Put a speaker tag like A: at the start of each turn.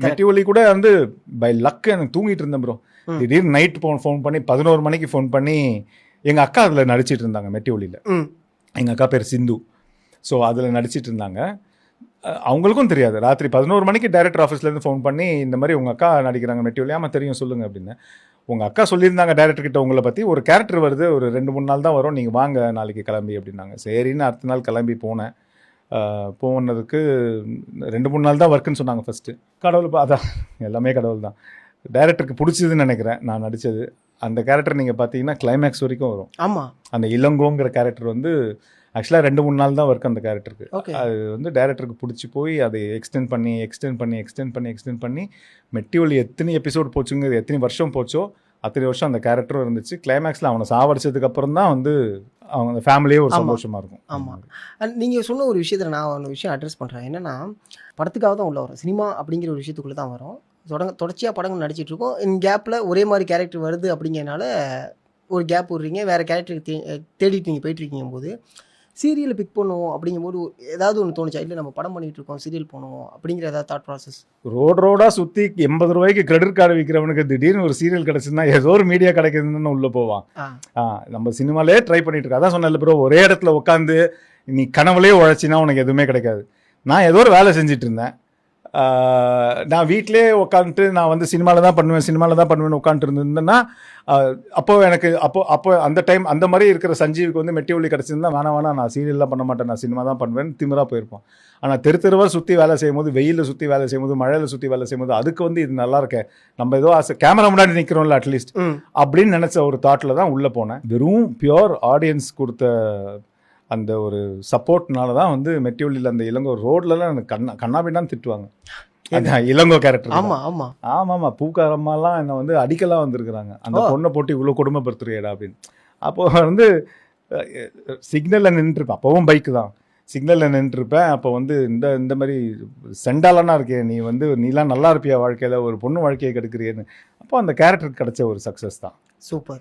A: மெட்டிவலி கூட வந்து by luck எனக்கு தூங்கிட்டு இருந்தேன் ப்ரோ. திடீர்னு நைட் ஃபோன் ஃபோன் பண்ணி பதினோரு மணிக்கு ஃபோன் பண்ணி எங்கள் அக்கா அதில் நடிச்சிட்டு இருந்தாங்க மெட்டிவலியில்
B: ம்.
A: எங்கள் அக்கா பேர் சிந்து. ஸோ அதில் நடிச்சிட்டு இருந்தாங்க. அவங்களுக்கும் தெரியாது. ராத்திரி பதினோரு மணிக்கு டைரக்டர் ஆஃபீஸ்லேருந்து ஃபோன் பண்ணி இந்த மாதிரி உங்கள் அக்கா நடிக்கிறாங்க மெட்டிவலி ஆமாம் தெரியும் சொல்லுங்க அப்படின்னு. உங்கள் அக்கா சொல்லியிருந்தாங்க டேரக்டர் கிட்ட உங்களை பற்றி ஒரு கேரக்டர் வருது ஒரு ரெண்டு மூணு நாள் தான் வரும் நீங்கள் வாங்க நாளைக்கு கிளம்பி அப்படின்னாங்க. சரின்னு அடுத்த நாள் கிளம்பி போனேன். போனதுக்கு ரெண்டு மூணு நாள் தான் ஒர்க்குன்னு சொன்னாங்க ஃபஸ்ட்டு கடவுள் அதான் எல்லாமே கடவுள் தான் டைரக்டருக்கு பிடிச்சதுன்னு நினைக்கிறேன். நான் நடித்தது அந்த கேரக்டர் நீங்கள் பார்த்தீங்கன்னா கிளைமேக்ஸ் வரைக்கும் வரும்.
B: ஆமா.
A: அந்த இளங்கோங்கிற கேரக்டர் வந்து ஆக்சுவலாக ரெண்டு மூணு நாள் தான் ஒர்க் அந்த கேரக்டருக்கு
B: ஓகே
A: அது வந்து டைரக்டருக்கு பிடிச்சி போய் அதை எக்ஸ்டெண்ட் பண்ணி எக்ஸ்டெண்ட் பண்ணி எக்ஸ்டெண்ட் பண்ணி எக்ஸ்டெண்ட் பண்ணி மெட்டிவலி எத்தனை எபிசோட் போச்சுங்கிறது எத்தனை வருஷம் போச்சோ அத்தனை வருஷம் அந்த கேரக்டரும் இருந்துச்சு. கிளைமேக்ஸில் அவனை சாவடிச்சதுக்கு அப்புறம் தான் வந்து அவங்க ஃபேமிலியே ஒரு
B: ஆமா.
A: சந்தோஷமா இருக்கும்.
B: ஆமா. And நீங்க சொன்ன ஒரு விஷயத்துல நான் ஒரு விஷயம் அட்ரஸ் பண்றேன். என்னன்னா படத்துக்காக தான் உள்ள வரும். சினிமா அப்படிங்கிற ஒரு விஷயத்துக்குள்ள தான் வரும். தொடங்க தொடர்ச்சியா படங்கள் நடிச்சிட்டு இருக்கோம். இந்த கேப்ல ஒரே மாதிரி கேரக்டர் வருது அப்படிங்கறனால ஒரு கேப் விடுறீங்க. வேற கேரக்டருக்கு தே தேடிட்டு நீங்க போயிட்டு இருக்கீங்க போது சீரியலை பிக் பண்ணுவோம் அப்படிங்கும்போது ஏதாவது ஒன்று தோணுச்சா? இல்லை நம்ம படம் பண்ணிட்டு இருக்கோம் சீரியல் பண்ணுவோம் அப்படிங்கிற ஏதாவது தாட் ப்ராசஸ்
A: ரோடு ரோடாக சுற்றி எண்பது ரூபாய்க்கு கிரெடிட் கார்டு விற்கிறவனுக்கு திடீர்னு ஒரு சீரியல் கிடச்சுன்னா ஏதோ ஒரு மீடியா கிடைக்குதுன்னு உள்ளே போவான். நம்ம சினிமாலே ட்ரை பண்ணிட்டு இருக்கோம். அதான் சொன்னேன்ல ப்ரோ ஒரே இடத்துல உட்காந்து நீ கனவுலே உழைச்சினா உனக்கு எதுவுமே கிடைக்காது. நான் ஏதோ ஒரு வேலை செஞ்சுட்டு இருந்தேன். நான் வீட்டிலே உட்காந்துட்டு நான் வந்து சினிமாவில் தான் பண்ணுவேன் சினிமாவில் தான் பண்ணுவேன்னு உட்காந்துட்டு இருந்தேன்னா அப்போ எனக்கு அப்போ அப்போ அந்த டைம் அந்த மாதிரி இருக்கிற சஞ்சீவுக்கு வந்து மெட்டிவலி கிடச்சிருந்தா வேணாம் வேணாம் நான் சீரியல்லாம் பண்ண மாட்டேன் நான் சினிமா தான் பண்ணுவேன் திமிரா போயிருப்பான் ஆனால் தெரு தெருவாக சுற்றி வேலை செய்யும்போது வெயிலில் சுற்றி வேலை செய்யும்போது மழையில் சுற்றி வேலை செய்யும்போது அதுக்கு வந்து இது நல்லா இருக்கே நம்ம ஏதோ ஆசை கேமரா முன்னாடி நிற்கிறோம்ல அட்லீஸ்ட் அப்படின்னு நினச்ச ஒரு தாட்டில் தான் உள்ளே போனேன். வெறும் பியோர் ஆடியன்ஸ் கொடுத்த அந்த ஒரு சப்போர்ட்னால தான் வந்து மெட்டிவலியில் அந்த இளங்கோ ரோட்லலாம் எனக்கு கண்ணா கண்ணாபின்னான்னு திட்டுவாங்க. இளங்கோ கேரக்டர்
B: ஆமா ஆமா.
A: ஆமாம்மா பூக்காரம்மாலாம் என்னை வந்து அடிக்கலாம் வந்திருக்கிறாங்க. அந்த. பொண்ணை போட்டு இவ்வளோ கொடுமைப்படுத்துறியடா அப்படின்னு. அப்போ வந்து சிக்னலில் நின்றுருப்பேன் அப்போவும் பைக்கு தான். சிக்னலில் நின்றுருப்பேன் அப்போ வந்து இந்த இந்த மாதிரி செண்டாலனா இருக்கே நீ வந்து நீலாம் நல்லா இருப்பியா வாழ்க்கையில்? ஒரு பொண்ணு வாழ்க்கையை கெடுக்கிறியேன்னு. அப்போ அந்த கேரக்டருக்கு கிடைச்ச ஒரு சக்ஸஸ் தான்.
B: சூப்பர்.